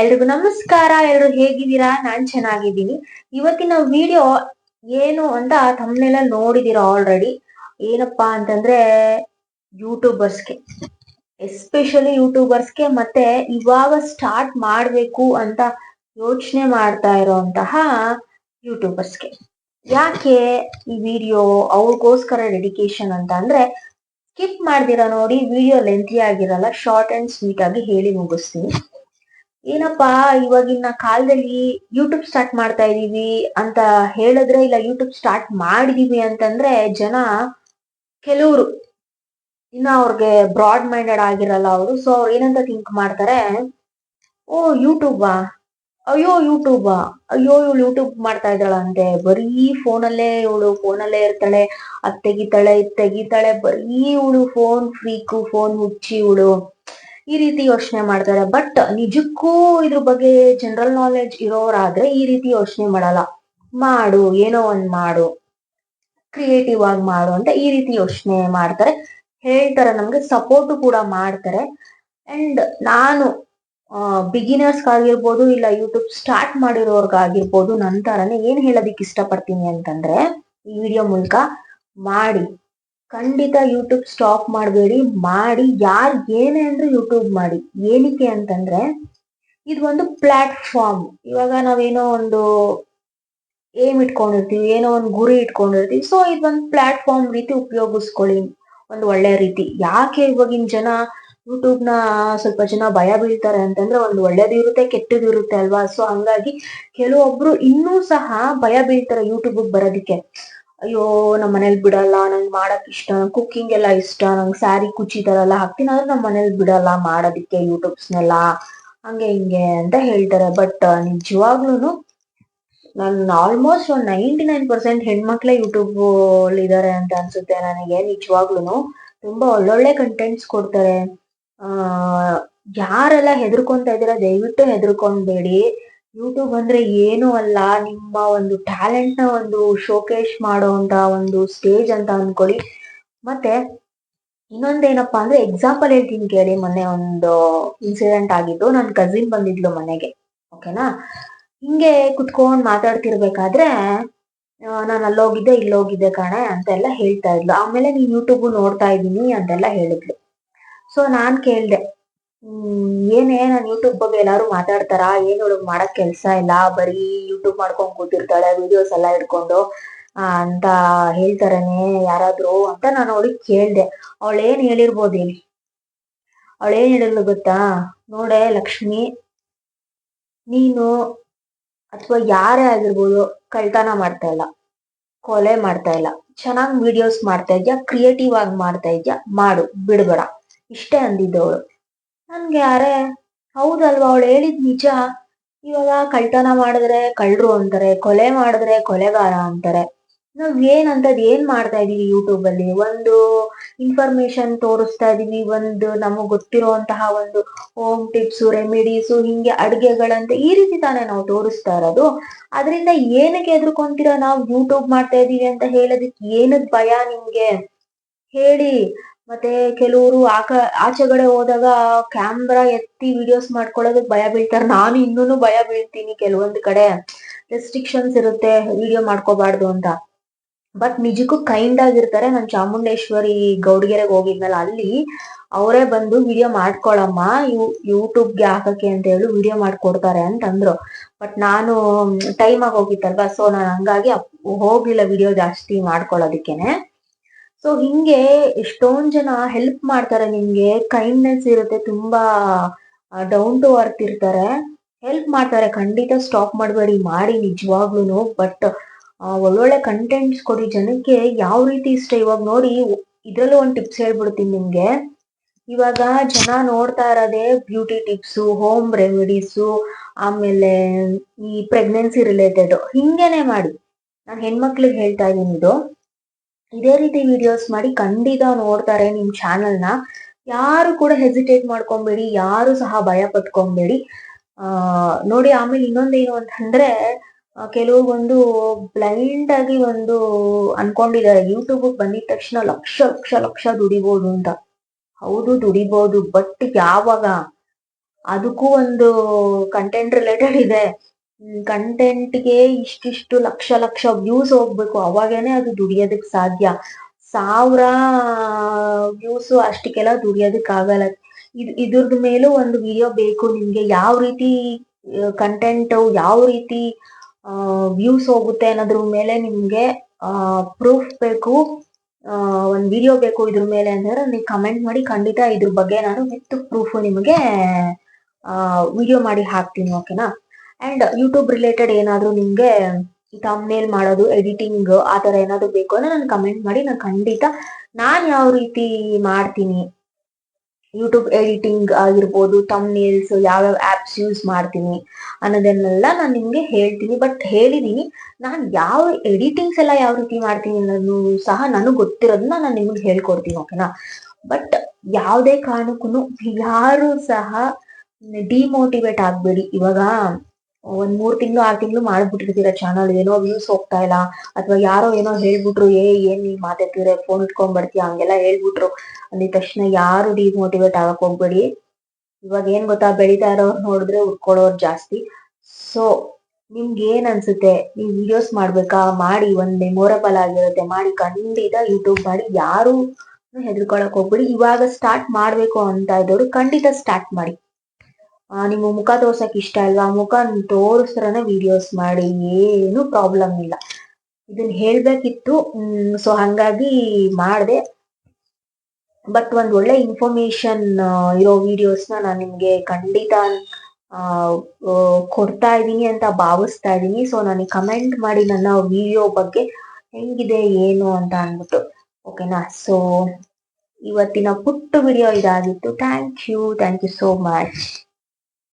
ಎಲ್ರಿಗೂ ನಮಸ್ಕಾರ, ಎಲ್ರು ಹೇಗಿದ್ದೀರಾ? ನಾನ್ ಚೆನ್ನಾಗಿದ್ದೀನಿ. ಇವತ್ತಿನ ವಿಡಿಯೋ ಏನು ಅಂತ ತಮ್ಮನೆಲ್ಲ ನೋಡಿದೀರಾ ಆಲ್ರೆಡಿ ಏನಪ್ಪಾ ಅಂತಂದ್ರೆ ಯೂಟ್ಯೂಬರ್ಸ್ಗೆ ಎಸ್ಪೆಷಲಿ ಯೂಟ್ಯೂಬರ್ಸ್ಗೆ ಮತ್ತೆ ಇವಾಗ ಸ್ಟಾರ್ಟ್ ಮಾಡ್ಬೇಕು ಅಂತ ಯೋಚನೆ ಮಾಡ್ತಾ ಇರೋಂತಹ ಯೂಟ್ಯೂಬರ್ಸ್ಗೆ ಯಾಕೆ ಈ ವಿಡಿಯೋ ಅವ್ರಿಗೋಸ್ಕರ ಡೆಡಿಕೇಶನ್ ಅಂತ ಅಂದ್ರೆ ಸ್ಕಿಪ್ ಮಾಡ್ದಿರ ನೋಡಿ, ವಿಡಿಯೋ ಲೆಂತಿ ಆಗಿರಲ್ಲ ಶಾರ್ಟ್ ಅಂಡ್ ಸ್ವೀಟ್ ಆಗಿ ಹೇಳಿ ಮುಗಿಸ್ತೀನಿ. ಏನಪ್ಪಾ ಇವಾಗಿನ ಕಾಲದಲ್ಲಿ ಯೂಟ್ಯೂಬ್ ಸ್ಟಾರ್ಟ್ ಮಾಡ್ತಾ ಇದೀವಿ ಅಂತ ಹೇಳಿದ್ರೆ ಇಲ್ಲ ಯೂಟ್ಯೂಬ್ ಸ್ಟಾರ್ಟ್ ಮಾಡಿದೀವಿ ಅಂತಂದ್ರೆ ಜನ ಕೆಲವರು ಇನ್ನ ಅವ್ರಿಗೆ ಬ್ರಾಡ್ ಮೈಂಡೆಡ್ ಆಗಿರಲ್ಲ ಅವರು. ಸೊ ಅವ್ರು ಏನಂತ ಥಿಂಕ್ ಮಾಡ್ತಾರೆ, ಓ ಯೂಟ್ಯೂಬಾ ಅಯ್ಯೋ ಯೂಟ್ಯೂಬಾ ಅಯ್ಯೋ, ಇವಳು ಯೂಟ್ಯೂಬ್ ಮಾಡ್ತಾ ಇದ್ದಾಳಂತೆ ಬರೀ ಫೋನಲ್ಲೇ ಇವಳು ಫೋನಲ್ಲೇ ಇರ್ತಾಳೆ. ಅದ್ ತೆಗಿತಾಳೆ, ಇದ್ ತೆಗಿತಾಳೆ. ಬರೀ ಇವಳು ಫೋನ್ ಫ್ರೀಕು ಫೋನ್ ಹುಚ್ಚಿ ಇವಳು. ಈ ರೀತಿ ಯೋಚನೆ ಮಾಡ್ತಾರೆ. ಬಟ್ ನಿಜಕ್ಕೂ ಇದ್ರ ಬಗ್ಗೆ ಜನರಲ್ ನಾಲೆಡ್ಜ್ ಇರೋರಾದ್ರೆ ಈ ರೀತಿ ಯೋಚನೆ ಮಾಡಲ್ಲ. ಮಾಡು, ಏನೋ ಒಂದ್ ಮಾಡು ಕ್ರಿಯೇಟಿವ್ ಆಗಿ ಮಾಡು ಅಂತ ಈ ರೀತಿ ಯೋಚನೆ ಮಾಡ್ತಾರೆ. ಹೇಳ್ತಾರೆ, ನಮ್ಗೆ ಸಪೋರ್ಟ್ ಕೂಡ ಮಾಡ್ತಾರೆ. ಅಂಡ್ ನಾನು ಬಿಗಿನರ್ಸ್ ಆಗಿರ್ಬೋದು ಇಲ್ಲ ಯೂಟ್ಯೂಬ್ ಸ್ಟಾರ್ಟ್ ಮಾಡಿರೋರ್ಗಾಗಿರ್ಬೋದು ನಂತರನೇ ಏನ್ ಹೇಳೋದಿಕ್ ಇಷ್ಟಪಡ್ತೀನಿ ಅಂತಂದ್ರೆ ಈ ವಿಡಿಯೋ ಮೂಲಕ ಮಾಡಿ. ಖಂಡಿತ ಯೂಟ್ಯೂಬ್ ಸ್ಟಾಪ್ ಮಾಡಬೇಡಿ, ಮಾಡಿ, ಯಾರು ಏನೇ ಅಂದ್ರೆ ಯೂಟ್ಯೂಬ್ ಮಾಡಿ. ಏನಕ್ಕೆ ಅಂತಂದ್ರೆ, ಇದು ಒಂದು ಪ್ಲಾಟ್ಫಾರ್ಮ್ ಇವಾಗ ನಾವೇನೋ ಒಂದು ಏಮ್ ಇಟ್ಕೊಂಡಿರ್ತೀವಿ, ಏನೋ ಒಂದು ಗುರಿ ಇಟ್ಕೊಂಡಿರ್ತೀವಿ ಸೊ ಇದೊಂದು ಪ್ಲಾಟ್ಫಾರ್ಮ್ ರೀತಿ ಉಪಯೋಗಿಸ್ಕೊಳ್ಳಿ, ಒಂದು ಒಳ್ಳೆ ರೀತಿ. ಯಾಕೆ ಇವಾಗಿನ ಜನ ಯೂಟ್ಯೂಬ್ನ ಸ್ವಲ್ಪ ಜನ ಭಯ ಬೀಳ್ತಾರೆ ಅಂತಂದ್ರೆ ಒಂದು ಒಳ್ಳೇದು ಇರುತ್ತೆ, ಕೆಟ್ಟದ್ದು ಇರುತ್ತೆ ಅಲ್ವಾ? ಸೊ ಹಂಗಾಗಿ ಕೆಲವೊಬ್ರು ಇನ್ನೂ ಸಹ ಭಯ ಬೀಳ್ತಾರೆ ಯೂಟ್ಯೂಬ್ ಬರೋದಿಕ್ಕೆ. ಅಯ್ಯೋ ನಮ್ಮ ಮನೇಲಿ ಬಿಡಲ್ಲ, ನಂಗೆ ಮಾಡಕ್ ಇಷ್ಟ ಕುಕ್ಕಿಂಗ್ ಎಲ್ಲ ಇಷ್ಟ, ನಂಗೆ ಸ್ಯಾರಿ ಕುಚ್ಚಿ ತರ ಎಲ್ಲ ಹಾಕ್ತೀನಿ, ಆದ್ರೆ ನಮ್ಮ ಮನೇಲಿ ಬಿಡಲ್ಲ, ಮಾಡೋದಿಕ್ಕೆ ಯೂಟ್ಯೂಬ್ಸ್ನೆಲ್ಲ ಹಂಗೆ ಹಿಂಗೆ ಅಂತ ಹೇಳ್ತಾರೆ. ಬಟ್ ನಿಜವಾಗ್ಲೂ ನನ್ನ ಆಲ್ಮೋಸ್ಟ್ ಒಂದ್ ನೈಂಟಿ ನೈನ್ ಪರ್ಸೆಂಟ್ ಹೆಣ್ಮಕ್ಳೇ ಯೂಟ್ಯೂಬ್ ಇದಾರೆ ಅಂತ ಅನ್ಸುತ್ತೆ ನನಗೆ ನಿಜವಾಗ್ಲೂ ತುಂಬಾ ಒಳ್ಳೊಳ್ಳೆ ಕಂಟೆಂಟ್ಸ್ ಕೊಡ್ತಾರೆ. ಯಾರೆಲ್ಲ ಹೆದರ್ಕೊಂತ ಇದ್ದೀರಾ, ದಯವಿಟ್ಟು ಹೆದರ್ಕೊಂಡ್ಬೇಡಿ ಯೂಟ್ಯೂಬ್ ಅಂದ್ರೆ ಏನು ಅಲ್ಲ, ನಿಮ್ಮ ಒಂದು ಟ್ಯಾಲೆಂಟ್ನ ಒಂದು ಶೋಕೇಶ್ ಮಾಡುವಂತ ಒಂದು ಸ್ಟೇಜ್ ಅಂತ ಅನ್ಕೊಳ್ಳಿ. ಮತ್ತೆ ಇನ್ನೊಂದೇನಪ್ಪಾ ಅಂದ್ರೆ ಎಕ್ಸಾಂಪಲ್ ಹೇಳ್ತೀನಿ ಕೇಳಿ, ಮೊನ್ನೆ ಒಂದು ಇನ್ಸಿಡೆಂಟ್ ಆಗಿದ್ದು ನನ್ನ ಕಸಿನ್ ಬಂದಿದ್ಲು ಮನೆಗೆ ಓಕೆನಾ ಹಿಂಗೆ ಕುತ್ಕೊಂಡ್ ಮಾತಾಡ್ತಿರ್ಬೇಕಾದ್ರೆ ನಾನು ಅಲ್ಲೋಗಿದ್ದೆ, ಇಲ್ಲೋಗಿದ್ದೆ ಕಣೆ ಅಂತೆಲ್ಲ ಹೇಳ್ತಾ ಇದ್ಲು. ಆಮೇಲೆ ನೀನ್ ಯೂಟ್ಯೂಬ್ ನೋಡ್ತಾ ಇದ್ದೀನಿ ಅಂತೆಲ್ಲ ಹೇಳಿದ್ಲು. ಸೊ ನಾನ್ ಕೇಳ್ದೆ ಏನೇ ನಾನು ಯೂಟ್ಯೂಬ್ ಬಗ್ಗೆ ಎಲ್ಲಾರು ಮಾತಾಡ್ತಾರ? ಏನ್ ಒಳಗ್ ಮಾಡಕ್ ಕೆಲ್ಸ ಇಲ್ಲ. ಬರೀ ಯೂಟ್ಯೂಬ್ ಮಾಡ್ಕೊಂಡ್ ಕೂತಿರ್ತಾಳೆ ವಿಡಿಯೋಸ್ ಎಲ್ಲ ಇಟ್ಕೊಂಡು ಅಂತ ಹೇಳ್ತಾರನೆ ಯಾರಾದ್ರೂ ಅಂತ ನಾನು ಅವಳಿಗೆ ಕೇಳ್ದೆ. ಅವಳೇನ್ ಹೇಳಿರ್ಬೋದು ಹೇಳಿ ಅವಳ ಏನ್ ಹೇಳಿದ್ಲು ಗೊತ್ತಾ? ನೋಡೆ ಲಕ್ಷ್ಮಿ, ನೀನು ಅಥವಾ ಯಾರೇ ಆಗಿರ್ಬೋದು ಕಳ್ತನ ಮಾಡ್ತಾ ಇಲ್ಲ, ಕೊಲೆ ಮಾಡ್ತಾ ಇಲ್ಲ. ಚೆನ್ನಾಗ್ ವಿಡಿಯೋಸ್ ಮಾಡ್ತಾ ಇದ್ಯಾ? ಕ್ರಿಯೇಟಿವ್ ಆಗಿ ಮಾಡ್ತಾ ಇದ್ಯಾ? ಮಾಡು, ಬಿಡ್ಬೇಡ. ಇಷ್ಟೇ ಅಂದಿದ್ದವಳು ನನ್ಗೆ ಅರೆ ಹೌದಲ್ವಾ ಅವಳು ಹೇಳಿದ್ ನಿಜ? ಇವಾಗ ಕಳ್ತನ ಮಾಡಿದ್ರೆ ಕಳ್ರು ಅಂತಾರೆ, ಕೊಲೆ ಮಾಡಿದ್ರೆ ಕೊಲೆಗಾರ ಅಂತಾರೆ. ನಾವ್ ಏನಂತದ್ ಏನ್ ಮಾಡ್ತಾ ಇದೀವಿ ಯೂಟ್ಯೂಬ್ ಅಲ್ಲಿ? ಒಂದು ಇನ್ಫಾರ್ಮೇಶನ್ ತೋರಿಸ್ತಾ ಇದೀವಿ, ಒಂದು ನಮಗ್ ಗೊತ್ತಿರುವಂತಹ ಒಂದು ಹೋಮ್ ಟಿಪ್ಸ್ ರೆಮಿಡೀಸು ಹಿಂಗೆ ಅಡ್ಗೆಗಳಂತೆ ಈ ರೀತಿ ತಾನೇ ನಾವು ತೋರಿಸ್ತಾ ಇರೋದು. ಅದರಿಂದ ಏನಕ್ಕೆ ಎದ್ರುಕೊಂತೀರಾ ನಾವು ಯೂಟ್ಯೂಬ್ ಮಾಡ್ತಾ ಇದೀವಿ ಅಂತ ಹೇಳೋದಕ್ಕೆ ಏನದ್ ಭಯ ನಿಮ್ಗೆ? ಹೇಳಿ. ಮತ್ತೆ ಕೆಲವರು ಆಕ ಆಚೆಗಡೆ ಹೋದಾಗ ಕ್ಯಾಮ್ರಾ ಎತ್ತಿ ವಿಡಿಯೋಸ್ ಮಾಡ್ಕೊಳ್ಳೋದಕ್ಕೆ ಭಯ ಬೀಳ್ತಾರೆ. ನಾನು ಇನ್ನೂ ಭಯ ಬೀಳ್ತೀನಿ ಕೆಲವೊಂದು ಕಡೆ. ರೆಸ್ಟ್ರಿಕ್ಷನ್ಸ್ ಇರುತ್ತೆ ವಿಡಿಯೋ ಮಾಡ್ಕೋಬಾರ್ದು ಅಂತ. ಬಟ್ ನಿಜಕ್ಕೂ ಕೈಂಡ್ ಆಗಿರ್ತಾರೆ. ನಾನು ಚಾಮುಂಡೇಶ್ವರಿ ಗೌಡ್ಗೆರೆಗೆ ಹೋಗಿದ್ನಲ್ಲ, ಅಲ್ಲಿ ಅವರೇ ಬಂದು ವಿಡಿಯೋ ಮಾಡ್ಕೊಳಮ್ಮ, ಯೂ ಯೂಟ್ಯೂಬ್ಗೆ ಹಾಕಕ್ಕೆ ಅಂತ ಹೇಳಿ ವಿಡಿಯೋ ಮಾಡ್ಕೊಡ್ತಾರೆ ಅಂತಂದ್ರು. ಬಟ್ ನಾನು ಟೈಮ್ ಆಗಿ ಹೋಗಿತ್ತಲ್ವಾ? ಸೊ ನಾನು ಹಂಗಾಗಿ ಹೋಗ್ಲಿಲ್ಲ ವಿಡಿಯೋ ಜಾಸ್ತಿ ಮಾಡ್ಕೊಳ್ಳೋದಿಕ್ಕೇನೆ. ಸೊ ಹಿಂಗೆ ಎಷ್ಟೊಂದ್ ಜನ ಹೆಲ್ಪ್ ಮಾಡ್ತಾರೆ ನಿಮ್ಗೆ. ಕೈಂಡ್ನೆಸ್ ಇರುತ್ತೆ, ತುಂಬಾ ಡೌನ್ ಟು ಅರ್ತ್ ಇರ್ತಾರೆ. ಹೆಲ್ಪ್ ಮಾಡ್ತಾರೆ. ಖಂಡಿತ ಸ್ಟಾಪ್ ಮಾಡಬೇಡಿ, ಮಾಡಿ ನಿಜವಾಗ್ಲೂ ಬಟ್ ಒಳ್ಳೊಳ್ಳೆ ಕಂಟೆಂಟ್ಸ್ ಕೊಡಿ. ಜನಕ್ಕೆ ಯಾವ ರೀತಿ ಇಷ್ಟ? ಇವಾಗ ನೋಡಿ, ಇದರಲ್ಲೂ ಒಂದು ಟಿಪ್ಸ್ ಹೇಳ್ಬಿಡ್ತೀನಿ ನಿಮ್ಗೆ. ಇವಾಗ ಜನ ನೋಡ್ತಾ ಇರೋದೇ ಬ್ಯೂಟಿ ಟಿಪ್ಸು ಹೋಮ್ ರೆಮಿಡೀಸು ಆಮೇಲೆ ಈ ಪ್ರೆಗ್ನೆನ್ಸಿ ರಿಲೇಟೆಡ್ ಹಿಂಗೇನೆ ಮಾಡಿ. ನಾನು ಹೆಣ್ಮಕ್ಳಿಗೆ ಹೇಳ್ತಾ ಇದೀನಿ ಇದು. ಇದೇ ರೀತಿ ವಿಡಿಯೋಸ್ ಮಾಡಿ ಖಂಡಿತ ನೋಡ್ತಾರೆ ನಿಮ್ ಚಾನಲ್ನ ಯಾರು ಕೂಡ ಹೆಸಿಟೇಟ್ ಮಾಡ್ಕೊಂಬೇಡಿ, ಯಾರು ಸಹ ಭಯ ಪಟ್ಕೊಂಬೇಡಿ. ನೋಡಿ ಆಮೇಲೆ ಇನ್ನೊಂದೇನು ಅಂತಂದ್ರೆ ಕೆಲವೊಂದು ಬ್ಲೈಂಡ್ ಆಗಿ ಒಂದು ಅನ್ಕೊಂಡಿದ್ದಾರೆ. ಯೂಟ್ಯೂಬ್ ಬಂದಿದ ತಕ್ಷಣ ಲಕ್ಷ ಲಕ್ಷ ಲಕ್ಷ ದುಡಿಬಹುದು ಅಂತ. ಹೌದು ದುಡಿಬಹುದು ಬಟ್ ಯಾವಾಗ? ಅದಕ್ಕೂ ಒಂದು ಕಂಟೆಂಟ್ ರಿಲೇಟೆಡ್ ಇದೆ. ಕಂಟೆಂಟ್ಗೆ ಇಷ್ಟಿಷ್ಟು ಲಕ್ಷ ಲಕ್ಷ ವ್ಯೂಸ್ ಹೋಗ್ಬೇಕು, ಅವಾಗೇನೆ ಅದು ದುಡಿಯೋದಕ್ಕೆ ಸಾಧ್ಯ. ಸಾವಿರ ವ್ಯೂಸ್ ಅಷ್ಟಕ್ಕೆಲ್ಲ ದುಡಿಯೋದಕ್ಕೆ ಆಗಲ್ಲ. ಇದ್, ಇದ್ರದ್ ಮೇಲೂ ಒಂದು ವಿಡಿಯೋ ಬೇಕು, ನಿಮ್ಗೆ ಯಾವ ರೀತಿ ಕಂಟೆಂಟ್ ಯಾವ ರೀತಿ ವ್ಯೂಸ್ ಹೋಗುತ್ತೆ ಅನ್ನೋದ್ರ ಮೇಲೆ ನಿಮ್ಗೆ ಪ್ರೂಫ್ ಬೇಕು ಒಂದು ವಿಡಿಯೋ ಬೇಕು ಇದ್ರ ಮೇಲೆ ಅಂದ್ರೆ ನೀವು ಕಮೆಂಟ್ ಮಾಡಿ ಖಂಡಿತ ಇದ್ರ ಬಗ್ಗೆ ನಾನು ವಿತ್ ಪ್ರೂಫ್ ನಿಮಗೆ ವಿಡಿಯೋ ಮಾಡಿ ಹಾಕ್ತೀನಿ ಓಕೆನಾ ಅಂಡ್ ಯೂಟ್ಯೂಬ್ ರಿಲೇಟೆಡ್ ಏನಾದರೂ ನಿಮಗೆ ತಮ್ನೇಲ್ ಮಾಡೋದು ಎಡಿಟಿಂಗ್ ಆ ಥರ ಏನಾದರೂ ಬೇಕು ಅಂದ್ರೆ ನಾನು ಕಮೆಂಟ್ ಮಾಡಿ, ನಾನು ಖಂಡಿತ ನಾನು ಯಾವ ರೀತಿ ಮಾಡ್ತೀನಿ. ಯೂಟ್ಯೂಬ್ ಎಡಿಟಿಂಗ್ ಆಗಿರ್ಬೋದು ತಮ್ನೇಲ್ಸ್ ಯಾವ್ಯಾವ ಆ್ಯಪ್ಸ್ ಯೂಸ್ ಮಾಡ್ತೀನಿ ಅನ್ನೋದನ್ನೆಲ್ಲ ನಾನು ನಿಮಗೆ ಹೇಳ್ತೀನಿ. ಬಟ್ ಹೇಳಿದ್ದೀನಿ ನಾನು ಯಾವ ಎಡಿಟಿಂಗ್ಸ್ ಎಲ್ಲ ಯಾವ ರೀತಿ ಮಾಡ್ತೀನಿ ಅನ್ನೋದು ಸಹ ನನಗೆ ಗೊತ್ತಿರೋದನ್ನ ನಾನು ನಿಮಗೆ ಹೇಳ್ಕೊಡ್ತೀನಿ ಓಕೆನಾ ಬಟ್ ಯಾವುದೇ ಕಾರಣಕ್ಕೂ ಯಾರು ಸಹ ಡಿಮೋಟಿವೇಟ್ ಆಗಬೇಡಿ. ಇವಾಗ ಒಂದ್ ಮೂರ್ ತಿಂಗಳು, ಆರ್ ತಿಂಗಳು ಮಾಡ್ಬಿಟ್ಟಿರ್ತೀರ ಚಾನಲ್ ಏನೋ ವ್ಯೂಸ್ ಹೋಗ್ತಾ ಇಲ್ಲ, ಅಥವಾ ಯಾರೋ ಏನೋ ಹೇಳ್ಬಿಟ್ರು, ಏ, ಏನ್ ನೀನ್ ಮಾತಾಡ್ತಿದ್ರೆ ಫೋನ್ ಇಟ್ಕೊಂಡ್ ಬರ್ತೀಯ ಹಂಗೆಲ್ಲ ಹೇಳ್ಬಿಟ್ರು. ಅಂದಿದ ತಕ್ಷಣ ಯಾರು ಡಿಮೋಟಿವೇಟ್ ಆಗಕ್ ಹೋಗ್ಬೇಡಿ. ಇವಾಗ ಏನ್ ಗೊತ್ತಾ, ಬೆಳಿತಾ ಇರೋರ್ ನೋಡಿದ್ರೆ ಉಟ್ಕೊಳ್ಳೋರ್ ಜಾಸ್ತಿ. ಸೊ ನಿಮ್ಗೆ ಏನ್ ಅನ್ಸುತ್ತೆ? ನೀವ್ ವಿಡಿಯೋಸ್ ಮಾಡ್ಬೇಕಾ? ಮಾಡಿ, ಒಂದ್ ಮೆಮೊರಬಲ್ ಆಗಿರುತ್ತೆ. ಮಾಡಿ, ಖಂಡಿತ ಯೂಟ್ಯೂಬ್ ಮಾಡಿ. ಯಾರು ಹೆದರ್ಕೊಳಕ್ ಹೋಗ್ಬೇಡಿ. ಇವಾಗ ಸ್ಟಾರ್ಟ್ ಮಾಡ್ಬೇಕು ಅಂತ ಇದ್ದವ್ರು ಖಂಡಿತ ಸ್ಟಾರ್ಟ್ ಮಾಡಿ. ನಿಮ್ಮ ಮುಖ ತೋರ್ಸಕ್ ಇಷ್ಟ ಅಲ್ವಾ? ಮುಖ ತೋರಿಸ್ರನೆ ವಿಡಿಯೋಸ್ ಮಾಡಿ, ಏನು ಪ್ರಾಬ್ಲಮ್ ಇಲ್ಲ. ಇದನ್ನ ಹೇಳ್ಬೇಕಿತ್ತು. ಸೊ ಹಂಗಾಗಿ ಮಾಡಿದೆ. ಬಟ್ ಒಂದ್ ಒಳ್ಳೆ ಇನ್ಫಾರ್ಮೇಶನ್ ಇರೋ ವಿಡಿಯೋಸ್ನ ನಾನು ನಿಮ್ಗೆ ಖಂಡಿತ ಕೊಡ್ತಾ ಇದ್ದೀನಿ ಅಂತ ಭಾವಿಸ್ತಾ ಇದ್ದೀನಿ. ಸೊ ನನಗೆ ಕಮೆಂಟ್ ಮಾಡಿ ನನ್ನ ವಿಡಿಯೋ ಬಗ್ಗೆ ಹೆಂಗಿದೆ, ಏನು ಅಂತ ಅಂದ್ಬಿಟ್ಟು. ಓಕೆನಾ ಸೊ ಇವತ್ತಿನ ಪುಟ್ಟ ವಿಡಿಯೋ ಇದಾಗಿತ್ತು. Thank you thank you so much